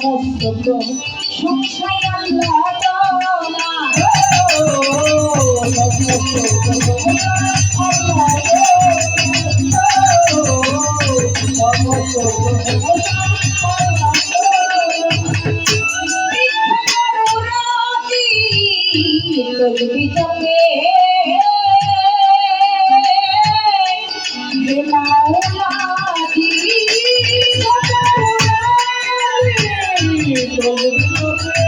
সমস্ত সংসার আল্লাহ হে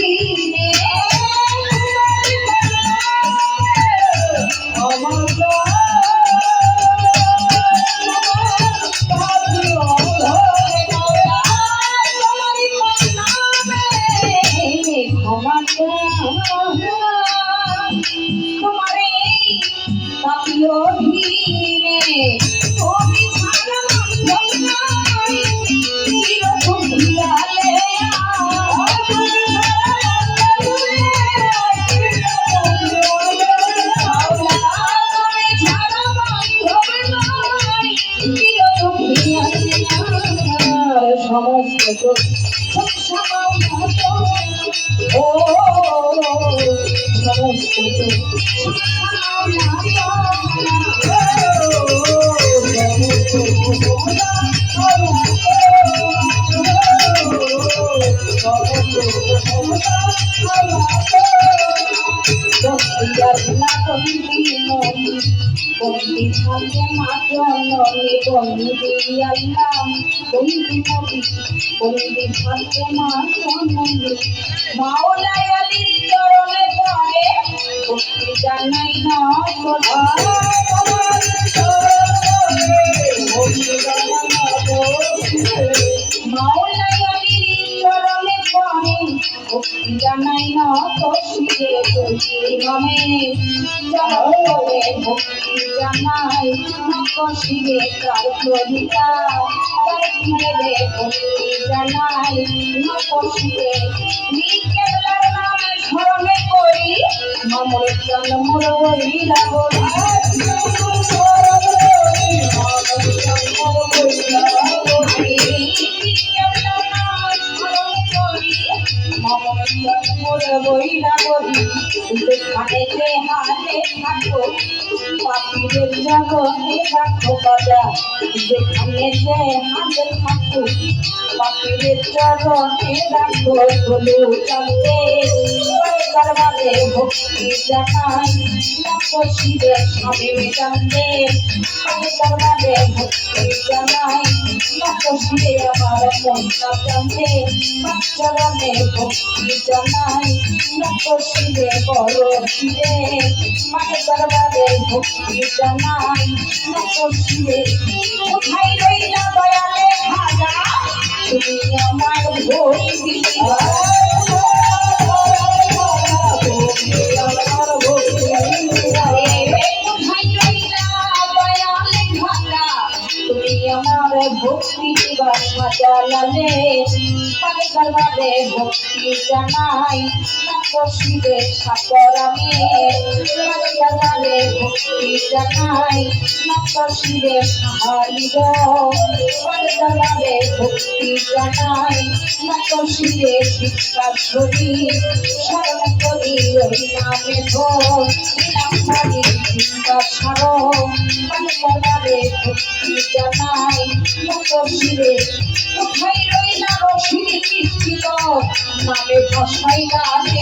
চাই তোমারে পাপিও ভিনে তুমি ছাড়া নাই চির দুনিয়ালে সমস্ত ও সমস্ত বন্দি থাকে মাতনরে বন্দি আল্লাহ বন্দি নবী বন্দি থাকে মাতনরে মাওলাই আলীর চরণে পড়ে ভক্তি জানাই না মাওলাই চরণে পড়ে জানাই না নামে চরণে ভক্তি জানাই না কষিয়ে তার কবিতা তার মেরে ভক্তি জানাই না কষিয়ে নিকেলার নামে স্মরণে করি, মামর জন্ম রইলা হাতে হাতে থাকো। পাখিদের জগতে রাখো বাজা, যেখানে যে হাতে থাকো। পাখিদের চরণে রাখো বলো চলতে দরবারে ভক্তি জানাই রাখো শিবে স্বামী জানতে দরবারে ভক্তি জানাই। রাখো শিবে আমার জানতে চরণে ভক্তি জানাই। রাখো শিবে বড় শিবে মাকে দরবারে ভক্তি জানাই। রাখো শিবে কোথায় রইলা দয়ালে খাজা তুমি আমার ভক্তি দরবারে ভক্তি জানাই। শিবে সাকরামে দরবারে ভক্তি জানাই শিবে সাহারিব দরবারে ভক্তি জানাই শিবে শিক্ষা ছড়ি শরণ করি ওই নামে ভোর ধরি চিন্তা ছাড়ো দরবারে ভক্তি জানাই শিবে কোথায় রইলা রশিদি কৃষ্টিত নামে ভাষাই গানে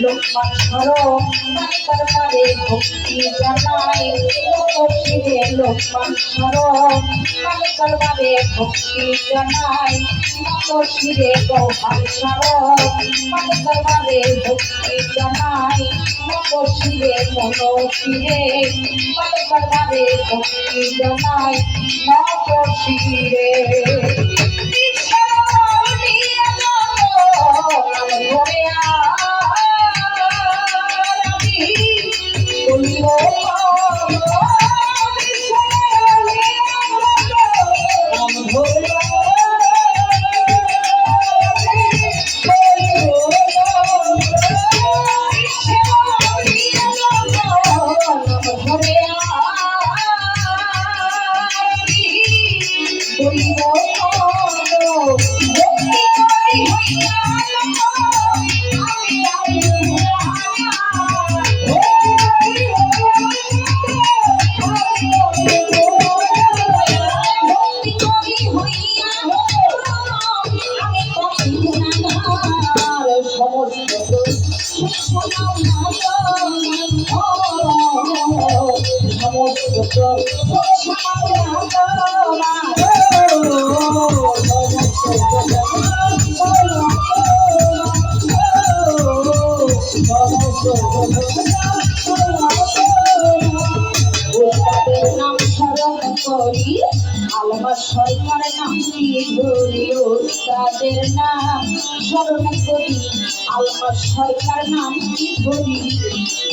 লোকমান সরো মানে দরবারে ভক্তি জানাই শিবে লোকমান সরো মানে দরবারে ভক্তি জানাই শিবে গৌহার সরো মানে দরবারে ভক্তি জানাই শিবে মনো মানে দরবারে ভক্তি জানাই শিবে নাম স্মরণ করি আলমা সরকার নামটি তাদের নাম স্মরণ করি আল্লাহ সরকার নামটি ধরি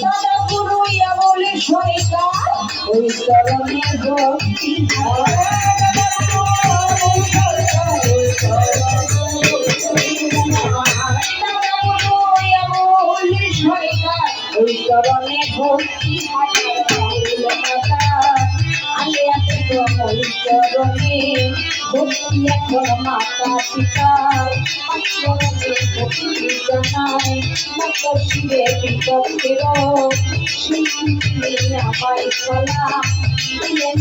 দাদা গুরুইয়া বলে সরকার, ওই চরণে ভক্তি ভক্তি এখন মাতা পিতার জানাই শিবে বিপক্ষের আমায় সালাম দিলেন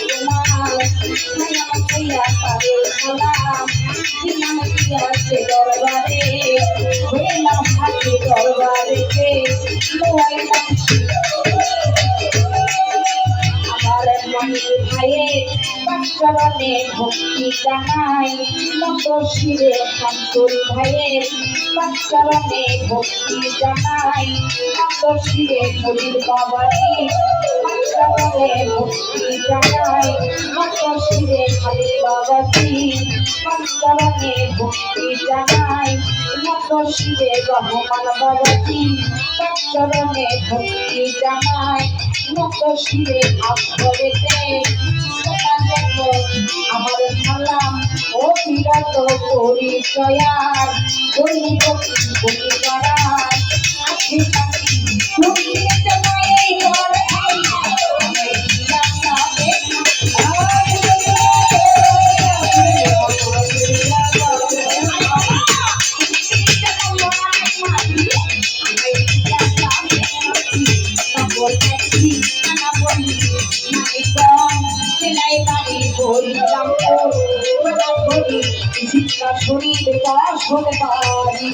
তোমার সালাম কইয়া তাদের দিলাম আছে দরবারে হইলাম হাতে দরবারেতে লোয়াইলাম মনে ভাইয়ে চরণে ভক্তি জানাই। মত শিরে শান্তর ভাইয়ের চরণে ভক্তি জানাই। মত শিরে শরীর বাবাজি চরণে ভক্তি জানাই। মত শিরে খালি বাবাজি চরণে ভক্তি জানাই। মত শিরে রহমান আমার সালাম ও বিরত পরিচয়ার বলি ভক্তি বলি করার দাস হতে পারি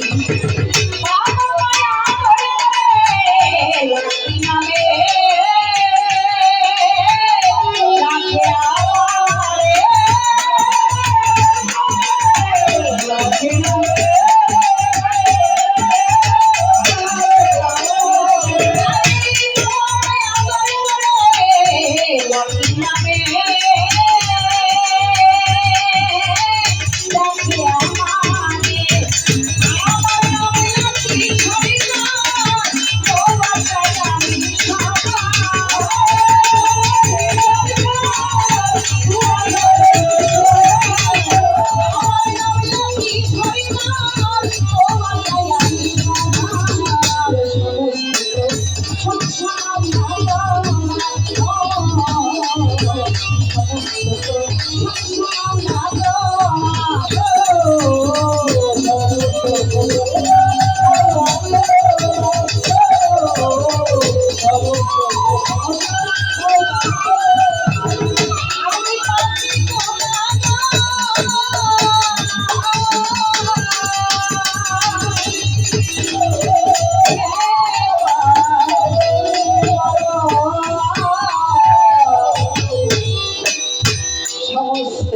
সমস্ত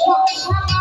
সংসার